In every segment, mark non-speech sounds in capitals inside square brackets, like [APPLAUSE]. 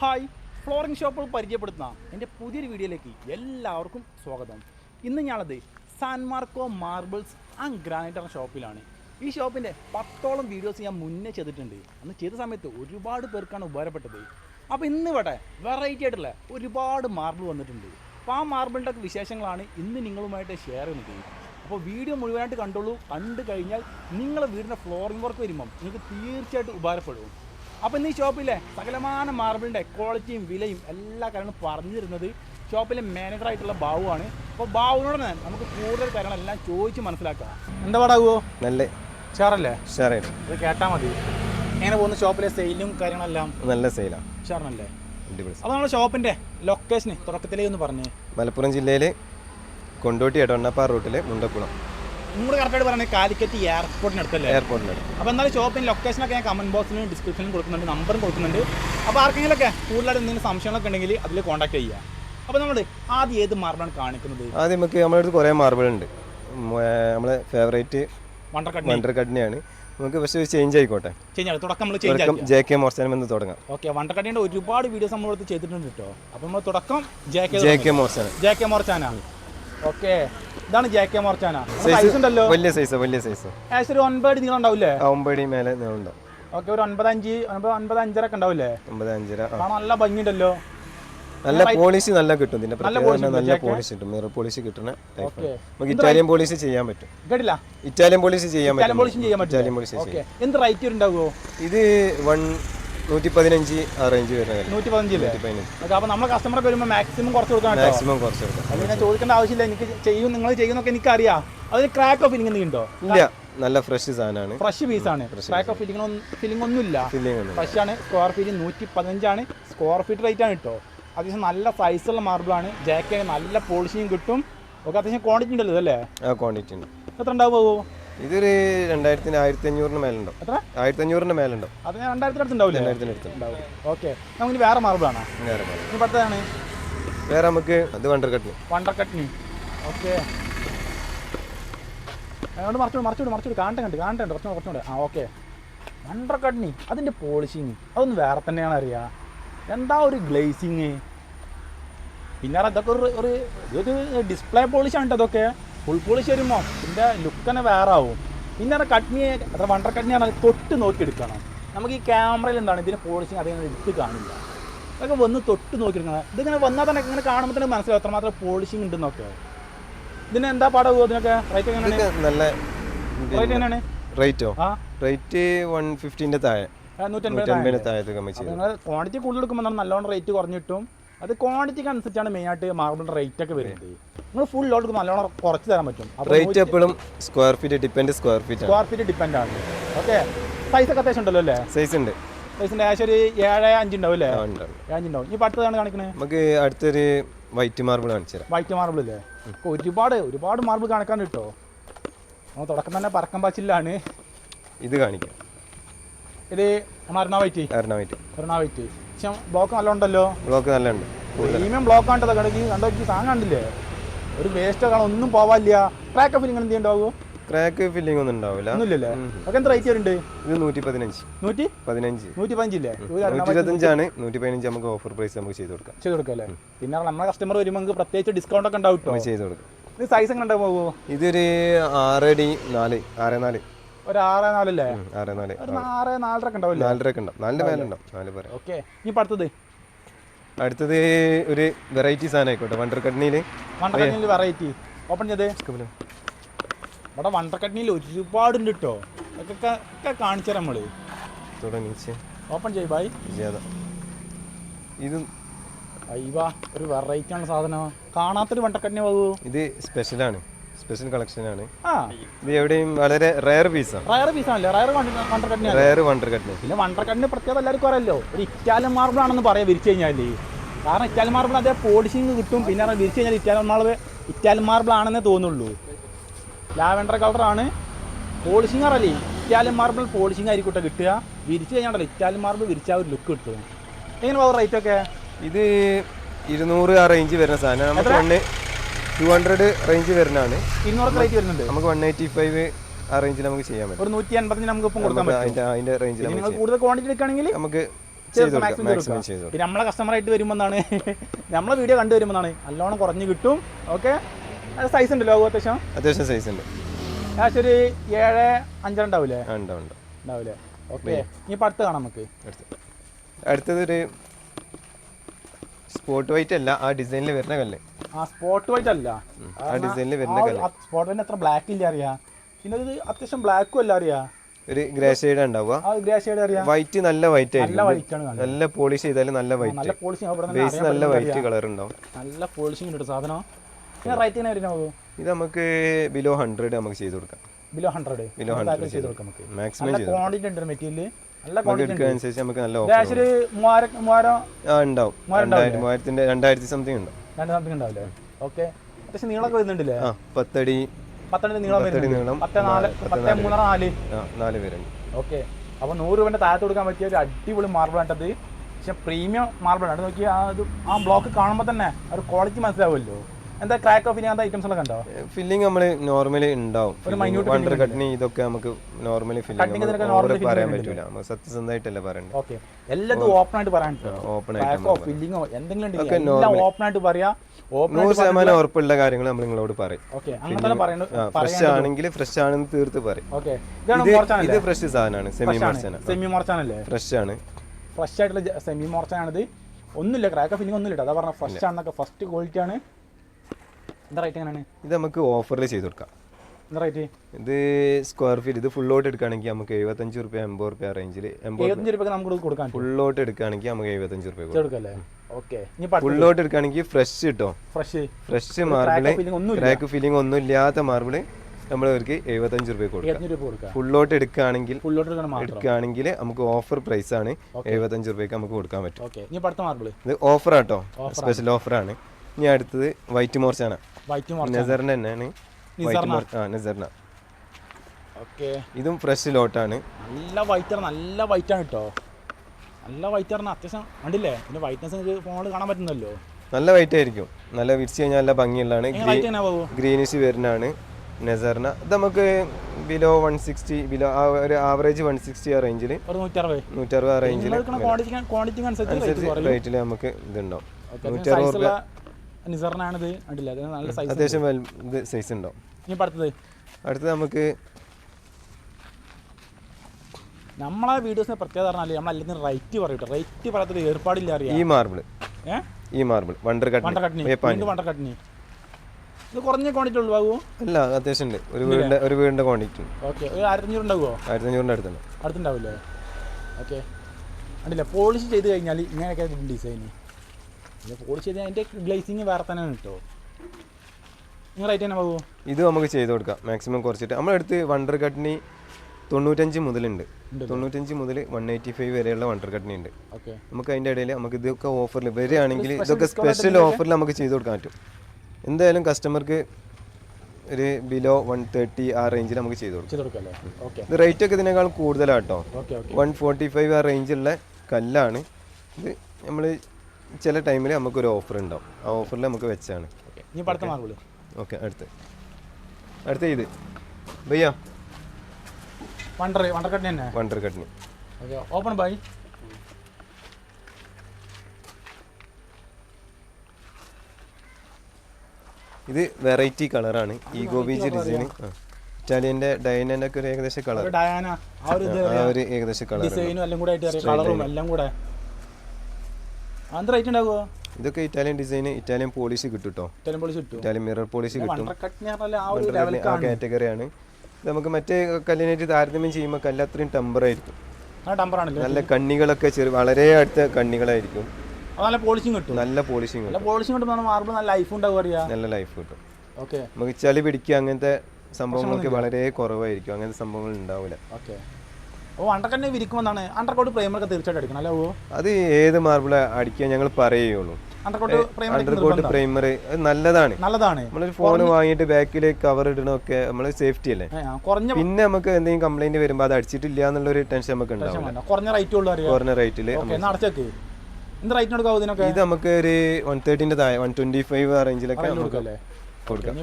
Hi flooring ഷോപ്പുകൾ പരിചയപ്പെടുത്തുന്ന എന്റെ പുതിയൊരു വീഡിയോയിലേക്ക് എല്ലാവർക്കും സ്വാഗതം. ഇന്ന് ഞാനത് San Marco marbles and granite എന്ന ഷോപ്പിലാണ്. ഈ ഷോപ്പിന്റെ പത്തോളം വീഡിയോസ് ഞാൻ മുന്നേ ചെയ്തിട്ടുണ്ട്. അന്ന് ചെയ്ത സമയത്ത് ഒരുപാട് പേർക്കാണ് ഉപകാരപ്പെട്ടത്. അപ്പോൾ ഇന്ന് ഇവിടെ വെറൈറ്റി ആയിട്ടുള്ള ഒരുപാട് മാർബിൾ വന്നിട്ടുണ്ട്. അപ്പോൾ ആ മാർബിളിന്റെ ഒക്കെ വിശേഷങ്ങളാണ് ഇന്ന് നിങ്ങളുമായിട്ട് ഷെയർ ചെയ്യുന്നത്. അപ്പോൾ വീഡിയോ മുഴുവനായിട്ട് കണ്ടോളൂ കണ്ടു കഴിഞ്ഞാൽ നിങ്ങളുടെ വീടിന്റെ ഫ്ലോറിംഗ് വർക്ക് വരുമ്പം നിങ്ങൾക്ക് തീർച്ചയായിട്ടും ഉപകാരപ്പെടും. അപ്പോൾ ഇന്ന് ഈ ഷോപ്പിലെ സകലമാന മാർബിളിന്റെ ക്വാളിറ്റിയും വിലയും എല്ലാ കാര്യങ്ങളും പറഞ്ഞു തരുന്നത് ഷോപ്പിലെ മാനേജറായിട്ടുള്ള ബാബുവാണ് അപ്പോൾ ബാബുവിനോട് തന്നെ നമുക്ക് കൂടുതൽ കാര്യങ്ങളെല്ലാം ചോദിച്ച് മനസ്സിലാക്കാം. എന്താ പാടാകുമോ നല്ല ഷാറല്ലേ ഉഷാറായിട്ട് ഇത് കേട്ടാൽ മതി. എങ്ങനെ പോകുന്ന ഷോപ്പിലെ സെയിലും കാര്യങ്ങളെല്ലാം? നല്ല സെയിലാണ് ഷാറിനല്ലേ അടിപൊളി അപ്പോൾ നമ്മുടെ ഷോപ്പിന്റെ ലൊക്കേഷന് തുടക്കത്തിലേ ഒന്ന് പറഞ്ഞേ. മലപ്പുറം ജില്ലയിലെ കൊണ്ടോട്ടി എടവണ്ണപ്പാറ റൂട്ടിലെ മുണ്ടക്കുളം. നിങ്ങൾ കറക്റ്റായിട്ട് പറയുന്നത് കാലിക്കറ്റ് എയർപോർട്ടിനടുത്തല്ലേ എയർപോർട്ടിൽ അപ്പോൾ എന്നാലും ഷോപ്പിന് ലൊക്കേഷനൊക്കെ ഞാൻ കമന്റ് ബോക്സിലും ഡിസ്ക്രിപ്ഷനിലും കൊടുക്കുന്നുണ്ട് നമ്പറും കൊടുക്കുന്നുണ്ട്. അപ്പോൾ ആർക്കെങ്കിലൊക്കെ കൂടുതലായിട്ട് എന്തെങ്കിലും സംശയങ്ങളൊക്കെ ഉണ്ടെങ്കിൽ അതിൽ കോൺടാക്ട് ചെയ്യുക. അപ്പോൾ നമ്മൾ ആദ്യം ഏത് മാർബിളാണ് കാണിക്കുന്നത്? ആദ്യം നമുക്ക് നമ്മുടെ അടുത്ത് കുറേ മാർബിൾ ഉണ്ട്. നമ്മളെ ഫേവറേറ്റ് വണ്ടർ കട്ടിനെയാണ് നമുക്ക് പക്ഷേ ചേഞ്ച് ആയിക്കോട്ടെ. തുടക്കം നമ്മൾ ചേഞ്ച് ജെ കെ മോർച്ചാനം എന്ന് തുടങ്ങാം. ഓക്കെ വണ്ടർ കട്ടിന്റെ ഒരുപാട് വീഡിയോസ് നമ്മൾ ചെയ്തിട്ടുണ്ട് കേട്ടോ. അപ്പോൾ നമ്മൾ തുടക്കം ജെ കെ ജെ കെ മോർച്ചാനം ജെ കെ മോർച്ചാന ഓക്കെ. ഇതാണ് ജെ കെ മോർച്ചാന. സൈസ് ഉണ്ടല്ലോ? വലിയ സൈസ് വലിയ സൈസ് ഏകദേശം ഒരു ഒൻപത് നീളം ഉണ്ടാവില്ലേ? ഒമ്പടി മേലെ നീളം ഓക്കെ ഒരു ഒൻപത് അഞ്ച് ഒൻപത് ഒൻപത് അഞ്ചരൊക്കെ ഉണ്ടാവില്ലേ? ഒമ്പത് അഞ്ചര നല്ല ഭംഗി ഉണ്ടല്ലോ നല്ല പോളിഷ് നല്ല കിട്ടും. ഇതിന്റെ നല്ല പ്രത്യേകത നല്ല ഉണ്ട്, പോളിഷ് കിട്ടും. മിറർ പോളിഷ് കിട്ടുന്ന. ഓക്കെ നമുക്ക് ഇറ്റാലിയൻ പോളിഷ് ചെയ്യാൻ പറ്റും. കേട്ടില്ല? ഇറ്റാലിയൻ പോളിഷ് ചെയ്യാൻ ഇറ്റാലിയൻ പോളിഷ് ചെയ്യാൻ ചെയ്യാൻ ഇറ്റാലിയൻ പറ്റും പോളിഷ് ഓക്കെ എന്ത് റേറ്റ് ഉണ്ടാവുമോ ഇത് വൺ നൂറ്റി പതിനഞ്ച് ആ റേഞ്ച് വരുന്നത് നൂറ്റി പതിനഞ്ചില്ലേ അപ്പോൾ കസ്റ്റമർക്ക് വരുമ്പോൾ മാക്സിമം കുറച്ച് കൊടുക്കണം മാക്സിമം കുറച്ച് കൊടുക്കാം. അത് ഞാൻ ചോദിക്കേണ്ട ആവശ്യമില്ല. എനിക്ക് ചെയ്യും നിങ്ങൾ ചെയ്യുന്നൊക്കെ എനിക്കറിയാം. അതിന് ക്രാക്ക് ഓഫ് ഫില്ലിംഗ് ഉണ്ടോ? ഇല്ല. നല്ല ഫ്രഷ് സാധനമാണ്. ഫ്രഷ് പീസാണ് ക്രാക്ക് ഓഫ് ഫില്ലിംഗ് ഫില്ലിംഗ് ഒന്നുമില്ല. ഫ്രഷ് ആണ്. സ്ക്വയർ ഫീറ്റ് നൂറ്റി പതിനഞ്ചാണ് സ്ക്വയർ ഫീറ്റ് റേറ്റ് ആണ് കേട്ടോ അത്യാവശ്യം നല്ല സൈസുള്ള മാർബിളാണ് ജാക്കറ്റ് നല്ല പോളിഷിങ് കിട്ടും. ഒക്കെ അത്യാവശ്യം ക്വാണ്ടിറ്റി ഉണ്ടല്ലോ അല്ലേ? ആ ക്വാണ്ടിറ്റി ഉണ്ട്. എത്ര ഉണ്ടാവുമോ ഇതൊരു രണ്ടായിരത്തിന് ആയിരത്തി അഞ്ഞൂറിന് മേലുണ്ടോ? ആയിരത്തി അഞ്ഞൂറിന് മേലുണ്ടോ? അത് ഞാൻ രണ്ടായിരത്തി അടുത്ത് ഉണ്ടാവില്ലേ രണ്ടായിരത്തിന് അടുത്ത്. ഉണ്ടാവും. ഓക്കെ. നമുക്ക് വേറെ മാർബിളാണ്? വേറെ മാർബിൾ. ഇനി പത്തതാണ്? വേറെ നമുക്ക് അത് വണ്ടർ കട്ടിന് വണ്ടർ കട്ടിന് ഓക്കെ. അതുകൊണ്ട് മറച്ചോട് മറച്ചോട് മറച്ചോട് കാണട്ടെ കണ്ട് കാണട്ടെ കുറച്ചുകൂടെ കുറച്ചുകൂടെ ആ ഓക്കെ. വണ്ടർ കട്ടിനി അതിന്റെ പോളിഷിങ്. അതൊന്ന് വേറെ തന്നെയാണ് അറിയാ. എന്താ ഒരു ഗ്ലേസിങ്? പിന്നെ അതൊക്കെ ഒരു ഒരു ഡിസ്പ്ലേ പോളിഷാണ് കേട്ടോ അതൊക്കെ പോളിഷ് വരുമ്പോൾ ഇതിന്റെ ലുക്കനെ വേറെ ആവും പിന്നെ അത് കട്നി അത്ര വണ്ടർ കട്നിയാണ് തൊട്ട് നോക്കി എടുക്കണം. നമുക്ക് ഈ ക്യാമറയിൽ എന്താണ് ഇതിന്റെ പോളിഷിങ് അതിങ്ങനെ എടുത്ത് കാണില്ല. അതൊക്കെ വന്ന് തൊട്ട് നോക്കി എടുക്കണം. ഇതിങ്ങനെ വന്നാൽ തന്നെ ഇങ്ങനെ കാണുമ്പോൾ തന്നെ മനസ്സിലാവും എത്രമാത്രം പോളിഷിങ് ഉണ്ടെന്നൊക്കെ. ഇതിന് എന്താ പാടാവോ ഇതിനൊക്കെ? റേറ്റ് എങ്ങനെയാണ്? നല്ല റേറ്റ് എങ്ങനെയാണ്? റേറ്റോ ആ. റേറ്റ് വൺ ഫിഫ്റ്റീന്റെ താഴെ. നൂറ്റൻപത് നൂറ്റൻപതിന് നിങ്ങൾ ക്വാണ്ടിറ്റി കൂടുതൽ എടുക്കുമ്പോൾ നല്ലോണം റേറ്റ് കുറഞ്ഞ് കിട്ടും? അത് ക്വാണ്ടിറ്റിക്ക് അനുസരിച്ചാണ് മെയിനായിട്ട് മാർബിളിന്റെ റേറ്റ് ഒക്കെ വരുന്നത്. നിങ്ങൾ ഫുൾ ലോഡ് നല്ലോണം കുറച്ച് തരാൻ പറ്റും. റേറ്റ് എപ്പോഴും square feet depend square feet square feet depend ആണ്. ഓക്കെ സൈസ് ഒക്കെ അത്യാവശ്യം ഉണ്ടല്ലോ അല്ലേ? സൈസ് ഉണ്ട്. സൈസിന്റെ ഏകദേശം ഒരു ഏഴ് അഞ്ച് ഉണ്ടാവും അല്ലേ? ആ, ഉണ്ട്, ഉണ്ട്. ഏഴ് അഞ്ച് ഉണ്ടാവും. ഇനി അടുത്തതാണ് കാണിക്കുന്നത് നമുക്ക് അടുത്തൊരു വൈറ്റ് മാർബിൾ കാണിച്ചു വൈറ്റ് മാർബിൾ അല്ലേ ഒരുപാട് ഒരുപാട് മാർബിൾ കാണിക്കാൻ കിട്ടോ. നമ്മൾ തുടക്കം തന്നെ പറക്കം പാച്ചിലാണ്. ഇത് കാണിക്കാം. ഇത് എറണാവൈറ്റ് എറണാവൈറ്റ് വൈറ്റ് ബ്ലോക്ക് നല്ല ഉണ്ടല്ലോ ബ്ലോക്ക് നല്ല ഉണ്ട് പ്രീമിയം ബ്ലോക്ക് ആണ്ടത് കടക്ക് കണ്ടോ സാധനം കണ്ടില്ലേ? ഒരു വേസ്റ്റ് കാണാൻ ഒന്നും പോവാല്ല. ക്രാക്ക് ഫില്ലിംഗ് നിങ്ങൾ എന്ത് ഉണ്ടാവുമോ ക്രാക്ക് ഫില്ലിംഗ് ഒന്നും ഉണ്ടാവില്ല. ഒന്നുമില്ലല്ലേ? അതൊക്കെ എന്ത് റേറ്റ് വരുന്നുണ്ട്? ഇത് നൂറ്റി പതിനഞ്ച് നൂറ്റി? പതിനഞ്ച്. നൂറ്റി പതിനഞ്ചില്ലേ നൂറ്റി ഇരുപത്തഞ്ചാണ് നൂറ്റി പതിനഞ്ച് നമുക്ക് ഓഫർ പ്രൈസ് നമുക്ക് ചെയ്ത് കൊടുക്കാം. ചെയ്ത് കൊടുക്കല്ലേ പിന്നെ നമ്മുടെ കസ്റ്റമർ വരുമ്പോൾ നമുക്ക് പ്രത്യേകിച്ച് ഡിസ്കൗണ്ട് ഒക്കെ ഉണ്ടാവും ചെയ്ത് കൊടുക്കാം. ഇത് സൈസ് എങ്ങനെ ഉണ്ടാവുമോ ഇതൊരു ആറടി നാല് ആറ് നാല്. ഒരു ആറ് നാലല്ലേ? ആറ് നാല്. ആറ് നാലര ഒക്കെ ഉണ്ടാവില്ലേ നാലര ഒക്കെ ഉണ്ടാവും. നാലിന്റെ മേലെ ഉണ്ടാവും നാല് പേര്. ഓക്കെ. ഇനി അടുത്തത്? അടുത്തത് ഒരു വെറൈറ്റി സാധനം ആയിക്കോട്ടെ. വണ്ടർ കട്നിയിൽ വണ്ടർ കട്നിയിൽ വെറൈറ്റി ഓപ്പൺ ചെയ്ത്. ഇവിടെ വണ്ടർ കട്നിയിൽ ഒരുപാടുണ്ട് കേട്ടോ അതൊക്കെ ഒക്കെ കാണിച്ചു നമ്മൾ. തുടങ്ങിച്ച് ഓപ്പൺ ചെയ് ബായ് ഇതും അയ്യവാ ഒരു വെറൈറ്റി ആണ് സാധനം. കാണാത്തൊരു വണ്ടക്കണ്ണി പോകുമോ ഇത് സ്പെഷ്യലാണ് സ്പെഷ്യൽ കളക്ഷനാണ് ആ. ഇത് എവിടെയും വളരെ റയർ പീസാണ് റയർ പീസാണല്ലേ റയർ വണ്ടക്കണ്ണിയാണ് റയർ വണ്ടർ കട്ടിന് പിന്നെ വണ്ടർ കട്ടിന് പ്രത്യേകത എല്ലാവർക്കും അറിയാലോ. ഒരു ഇറ്റാലിയൻ മാർബിൾ ആണെന്ന് പറയാം വിരിച്ചു കഴിഞ്ഞാൽ കാരണം ഇറ്റാലിയൻ മാർബിൾ അതേ പോളിഷിങ് കിട്ടും. പിന്നെ വിരിച്ചു കഴിഞ്ഞാൽ ഇറ്റാലിയൻ മാർബിൾ ഇറ്റാലിയൻ മാർബിൾ ആണെന്നേ തോന്നുള്ളൂ. ലാവൻഡർ കളറാണ് പോളിഷിങ് അറിയില്ലേ? ഇറ്റാലിയൻ മാർബിൾ പോളിഷിങ് ആയിരിക്കട്ടെ കിട്ടുക. വിരിച്ചു കഴിഞ്ഞാൽ ഇറ്റാലിയൻ മാർബിൾ വിരിച്ച ഒരു ലുക്ക് കിട്ടും. എങ്ങനെ പോകും റേറ്റ് ഒക്കെ? ഇത് ഇരുന്നൂറ് ആ റേഞ്ച് വരുന്ന സാധനം നമുക്ക് ടു ഹൺഡ്രഡ് റേഞ്ച് വരുന്നതാണ്. ഇരുന്നൂറൊക്കെ റേറ്റ് വരുന്നുണ്ട്. നമുക്ക് വൺ എയ്റ്റി ഫൈവ് ആ റേഞ്ചിൽ നമുക്ക് ചെയ്യാൻ പറ്റും. ഒരു നൂറ്റി അൻപതിന് നമുക്ക് ഇപ്പം കൊടുക്കാൻ പറ്റും. അതിന്റെ റേഞ്ചിൽ നിങ്ങൾ കൂടുതൽ ക്വാണ്ടിറ്റി എടുക്കുകയാണെങ്കിൽ നമുക്ക് പിന്നെ നമ്മളെ കസ്റ്റമർ ആയിട്ട് വരുമ്പോന്നാണ് [LAUGHS] നമ്മളെ വീഡിയോ കണ്ടു വരുമ്പോന്നാണ് നല്ലോണം കുറഞ്ഞ് കിട്ടും. ഓക്കെ സൈസ് ഉണ്ട് ലോകം അത്യാവശ്യം? അത്യാവശ്യം സൈസ് ഉണ്ട്. ഏകദേശം ഒരു ഏഴ് അഞ്ചര ഉണ്ടാവില്ലേ ഉണ്ടാവില്ലേ ഓക്കെ ഇനി ഇപ്പം അടുത്ത് കാണാം നമുക്ക്. അടുത്തത് അടുത്തതൊരു സ്പോട്ട് വൈറ്റ് അല്ല ആ ഡിസൈനിൽ വരുന്ന കല്ല് ആ സ്പോട്ട് വൈറ്റ് അല്ല. ആ ഡിസൈനിൽ വരുന്ന കല്ല് സ്പോട്ട് വൈറ്റ് അത്ര ബ്ലാക്ക് ഇല്ല അറിയാ. പിന്നെ ഇത് അത്യാവശ്യം ബ്ലാക്കും അല്ല അറിയാ. ഒരു ഗ്രേ ഷെയ്ഡ് ഉണ്ടാവുക. ആ ഗ്രേ ഷെയ്ഡ് അറിയാ. വൈറ്റ് നല്ല വൈറ്റ് നല്ല ആയിരിക്കും വൈറ്റ് ആണ് നല്ല. പോളിഷ് ചെയ്താലും നല്ല നല്ല വൈറ്റ് പോളിഷിങ് പോളിഷ് ബേസ് നല്ല വൈറ്റ് കളർ ഉണ്ടാവും. നല്ല പോളിഷിങ് ഉണ്ട് സാധനം. പിന്നെ റേറ്റ് ഇത് നമുക്ക് ബിലോ ഹൺഡ്രഡ് നമുക്ക് ചെയ്തു കൊടുക്കാം. ബിലോ ഹൺഡ്രഡ് ബിലോ 100 ചെയ്തു കൊടുക്കാം നമുക്ക്. മാക്സിമം നല്ല ക്വാണ്ടിറ്റി ഉണ്ട് മെറ്റീരിയൽ നല്ല നമുക്ക് നല്ല ഓഫർ ഏകദേശം ഒരു മൂവായിരം മൂവായിരം ആ ഉണ്ടാവും. രണ്ടായിരം മൂവായിരത്തിന്റെ രണ്ടായിരത്തി സംതിങ് ഉണ്ടാവും രണ്ട് സംതിങ് ഉണ്ടാവില്ലേ? ഓക്കെ അത്യാവശ്യം നീളമൊക്കെ വരുന്നുണ്ടല്ലേ? ആ പത്തടി പത്തടി നീളം പത്തടി നീളം പത്ത് നാല് പത്ത് മൂന്നര നാല്. ആ നാല് പേരുണ്ട് ഓക്കെ അപ്പോൾ നൂറ് രൂപേന്റെ താഴത്ത് കൊടുക്കാൻ പറ്റിയ ഒരു അടിപൊളി മാർബിൾ ആട്ടത് പക്ഷെ പ്രീമിയം മാർബിൾ ആണ്. നോക്കി ആ ആ ബ്ലോക്ക് കാണുമ്പോൾ തന്നെ ഒരു ക്വാളിറ്റി മനസ്സിലാവുമല്ലോ. എന്താ ക്രാക്ക് ഓഫ് അങ്ങനത്തെ ഐറ്റംസ് ഒക്കെ ഉണ്ടോ? ഫില്ലിംഗ് നമ്മൾ നോർമലി ഉണ്ടാവും. വണ്ടർ കട്ടിന് ഇതൊക്കെ നമുക്ക് നോർമലി ഫില്ലിംഗ് പറയാൻ പറ്റില്ല നമുക്ക് സത്യസന്ധമായിട്ടല്ല പറയണ്ടത് ഓക്കെ എല്ലാതും ഓപ്പൺ ആയിട്ട് പറയാൻ ഓപ്പൺ ആയിട്ട് ഫില്ലിംഗോ എന്തെങ്കിലും ഉണ്ടെങ്കിൽ എല്ലാം ഓപ്പൺ ആയിട്ട് പറയാ. നൂറ് ശതമാനം ഉറപ്പുള്ള കാര്യങ്ങൾ നമ്മൾ നിങ്ങളോട് പറയും. ഫ്രഷ് ആണെങ്കിൽ ഫ്രഷ് ആണെന്ന് തീർത്ത് പറയും. ഇത് ഫ്രഷ് സാധനമാണ് സെമി മോർച്ചാണ് സെമി മോർച്ചാണല്ലേ ഫ്രഷ് ആണ്. ഫ്രഷ് ആയിട്ടുള്ള സെമി മോർച്ചാണിത് ഒന്നുമില്ല ക്രാക്ക് ഫില്ലിംഗ് ഒന്നുമില്ല അതാ പറഞ്ഞ ഫ്രഷ് ആണെന്നൊക്കെ ഫസ്റ്റ് ക്വാളിറ്റി ആണ്. ഇത് നമുക്ക് ഓഫറിൽ ചെയ്ത് കൊടുക്കാം. ഇത് സ്ക്വയർ ഫീറ്റ് ഇത് ഫുള്ളോട്ട് എടുക്കുകയാണെങ്കിൽ നമുക്ക് എഴുപത്തഞ്ച് റുപ്യ എൺപത് റുപ്യ റേഞ്ചിൽ ഫുള്ളോട്ട് എടുക്കുകയാണെങ്കിൽ നമുക്ക് എഴുപത്തഞ്ച് റുപ്യ ഫുള്ളോട്ട് എടുക്കുകയാണെങ്കിൽ ഫ്രഷ് കിട്ടോ. Fresh fresh marble crack filling ഒന്നും ഇല്ലാത്ത മാർബിൾ നമ്മൾ അവർക്ക് എഴുപത്തഞ്ച് റുപ്യ കൊടുക്കാം. ഫുള്ളോട്ട് എടുക്കുകയാണെങ്കിൽ എടുക്കുകയാണെങ്കിൽ നമുക്ക് ഓഫർ പ്രൈസ് ആണ് എഴുപത്തഞ്ച് റുപ്യക്ക് നമുക്ക് കൊടുക്കാൻ പറ്റും. ഇത് ഓഫർ ആട്ടോ. സ്പെഷ്യൽ ഓഫറാണ് ഇനി അടുത്തത് വൈറ്റ് മോർച്ചാണ്. വൈറ്റ് മോർച്ച നെസറിന്റെ തന്നെയാണ്. വൈറ്റ് മോർച്ച് ആ നെസറിന. ഓക്കെ. ഇതും ഫ്രഷ് ലോട്ടാണ്. നല്ല വൈറ്റ് ആണ് നല്ല വൈറ്റ് ആണ് കേട്ടോ നല്ല വൈറ്റ് ആണ് അത്യാവശ്യം കണ്ടില്ലേ? പിന്നെ വൈറ്റ്നസ് നിങ്ങൾക്ക് ഫോണിൽ കാണാൻ പറ്റുന്നല്ലോ. നല്ല വൈറ്റ് ആയിരിക്കും. നല്ല വിരിച്ച് കഴിഞ്ഞാൽ നല്ല ഭംഗിയുള്ളതാണ്. ഗ്രീനിഷ് വരുന്നതാണ് നെസറിന. ഇത് നമുക്ക് ബിലോ വൺ സിക്സ്റ്റി ബിലോ ഒരു ആവറേജ് വൺ സിക്സ്റ്റി ആ റേഞ്ചിൽ നൂറ്ററുപത്. ആ റേഞ്ചിൽ അനുസരിച്ച് റേറ്റിൽ നമുക്ക് ഇതുണ്ടാവും. നൂറ്ററുപത് നിസറിനാണിത്. കണ്ടില്ല? അതിന് നല്ല സൈസ് അത്യാവശ്യം ഇത് സൈസ് ഉണ്ടാവും. ഇനി ഇപ്പം അടുത്തത് അടുത്ത് നമുക്ക് നമ്മളെ വീഡിയോസിന് പ്രത്യേകത പറഞ്ഞാൽ നമ്മൾ എല്ലാത്തിനും റേറ്റ് പറയും റൈറ്റ് പറയാത്തൊരു ഏർപ്പാടില്ല അറിയാം. ഈ മാർബിൾ ഏഹ് ഈ മാർബിൾ വണ്ടർ വണ്ടർ കട്ടിനി കട്ട് വീണ്ടും വണ്ടർ കട്ടിനി ഇത് കുറഞ്ഞ ക്വാണ്ടിറ്റി ഉള്ളൂ അല്ല അത്യാവശ്യം ഉണ്ട്. ഒരു വീടിന്റെ ഒരു വീടിന്റെ ക്വാണ്ടിറ്റി ഓക്കെ ഒരു ആയിരത്തഞ്ഞൂറ് ഉണ്ടാവുമോ ആയിരത്തി അഞ്ഞൂറിന്റെ അടുത്തുണ്ട്. അടുത്തുണ്ടാവില്ലേ? ഓക്കെ കണ്ടില്ല? പോളിഷ് ചെയ്ത് കഴിഞ്ഞാൽ ഇങ്ങനെയൊക്കെ ഡിസൈൻ ഇത് പോളിഷ് ചെയ്ത് അതിന്റെ ഗ്ലേസിങ് വേറെ തന്നെ കിട്ടുമോ നിങ്ങൾ റേറ്റ് തന്നെ പോകുമോ ഇത് നമുക്ക് ചെയ്ത് കൊടുക്കാം. മാക്സിമം കുറച്ചിട്ട് നമ്മളെടുത്ത് വണ്ടർ കട്ടിനി തൊണ്ണൂറ്റഞ്ച് മുതലുണ്ട്. തൊണ്ണൂറ്റഞ്ച് മുതൽ വൺ എയ്റ്റി ഫൈവ് വരെയുള്ള വണ്ടർ കട്ടിനി ഉണ്ട്. ഓക്കെ നമുക്ക് അതിന്റെ ഇടയിൽ നമുക്ക് ഇതൊക്കെ ഓഫറിൽ വരികയാണെങ്കിൽ ഇതൊക്കെ സ്പെഷ്യൽ ഓഫറിൽ നമുക്ക് ചെയ്ത് കൊടുക്കാൻ പറ്റും. എന്തായാലും കസ്റ്റമർക്ക് ഒരു ബിലോ വൺ തേർട്ടി ആ റേഞ്ചിൽ നമുക്ക് ചെയ്ത് കൊടുക്കാം. ഇത് റേറ്റ് ഒക്കെ ഇതിനേക്കാൾ കൂടുതലാട്ടോ. വൺ ഫോർട്ടി ഫൈവ് ആ റേഞ്ചുള്ള കല്ലാണ്. ഇത് നമ്മൾ ചില ടൈമിൽ നമുക്കൊരു ഓഫർ ഉണ്ടാവും ആ ഓഫറിൽ നമുക്ക് വെച്ചാണ്. ഓക്കെ. ഇനി അടുത്ത മാർബിൾ ഓക്കെ അടുത്ത്. അടുത്ത ഇത്. ഭയ്യ വണ്ടർ വണ്ടർ കട്ടിനി തന്നെ? വണ്ടർ കട്ടിനി. Okay open by. ഇത് വെറൈറ്റി കളറാണ്. ഈഗോ ബീച്ച് ഡിസൈൻ ഇറ്റാലിയന്റെ ഡയനൊക്കെ ഒക്കെ ഒരു ഏകദേശം കളർ. ഡയാന ആ ഒരു ഏകദേശം കളർ ഡിസൈനും എല്ലാം കൂടെ ആയിട്ട് കളറും എല്ലാം കൂടെ. അത് റേറ്റ് ഉണ്ടാകുമോ ഇതൊക്കെ ഇറ്റാലിയൻ ഡിസൈൻ ഇറ്റാലിയൻ പോളിഷ് കിട്ടും കേട്ടോ ഇത്രയും പോളിഷ് കിട്ടും. ഇറ്റാലിയൻ മിറർ പോളിഷ് കിട്ടും ആ കാറ്റഗറിയാണ് നമുക്ക് മറ്റേ കല്ലിനായിട്ട് താരതമ്യം ചെയ്യുമ്പോൾ കല്ല് അത്രയും ടെമ്പർ ആയിരിക്കും. നല്ല കണ്ണികളൊക്കെ ചെറിയ വളരെ അടുത്ത കണ്ണികളായിരിക്കും. നല്ല പോളിഷിങ് കിട്ടും. നല്ല പോളിഷിങ് നല്ല പോളിഷിങ് കിട്ടുമ്പോൾ മാർബിൾ നല്ല ലൈഫ് ഉണ്ടാവും അറിയാം. നല്ല ലൈഫ് കിട്ടും. ഓക്കെ നമുക്ക് ചളി പിടിക്കുക അങ്ങനത്തെ സംഭവങ്ങളൊക്കെ വളരെ കുറവായിരിക്കും. അങ്ങനത്തെ സംഭവങ്ങൾ ഉണ്ടാവില്ല ഓക്കെ ഓ അണ്ടർക്കന്നെ വിരിക്കുമെന്നാണ്. അണ്ടർക്കോട്ട് പ്രൈമറൊക്കെ തീർച്ചയായിട്ടും അടിക്കണം അല്ലേ ഓ അത് ഏത് മാർബിൾ അടിക്കാൻ ഞങ്ങൾ പറയുള്ളൂ. അണ്ടർകോട്ട് പ്രൈമർ നല്ലതാണ്. നല്ലതാണ്. നമ്മളൊരു ഫോൺ വാങ്ങിയിട്ട് ബാക്കിൽ കവർ ഇടണൊക്കെ നമ്മൾ സേഫ്റ്റി അല്ലേ? കുറഞ്ഞ പിന്നെ നമുക്ക് എന്തെങ്കിലും കംപ്ലൈന്റ് വരുമ്പോൾ അത് അടിച്ചിട്ടില്ല എന്നുള്ളൊരു ടെൻഷൻ നമുക്ക് ഉണ്ടാവും കുറഞ്ഞ റേറ്റ് ഉള്ളൂ കുറഞ്ഞ റേറ്റിൽ അടച്ചേക്ക്. എന്ത് റേറ്റിന് കൊടുക്കാവും ഇതിനൊക്കെ? ഇത് നമുക്ക് ഒരു വൺ തേർട്ടിന്റെ താഴെ വൺ ട്വന്റി ഫൈവ് റേഞ്ചിലൊക്കെ കൊടുക്കാം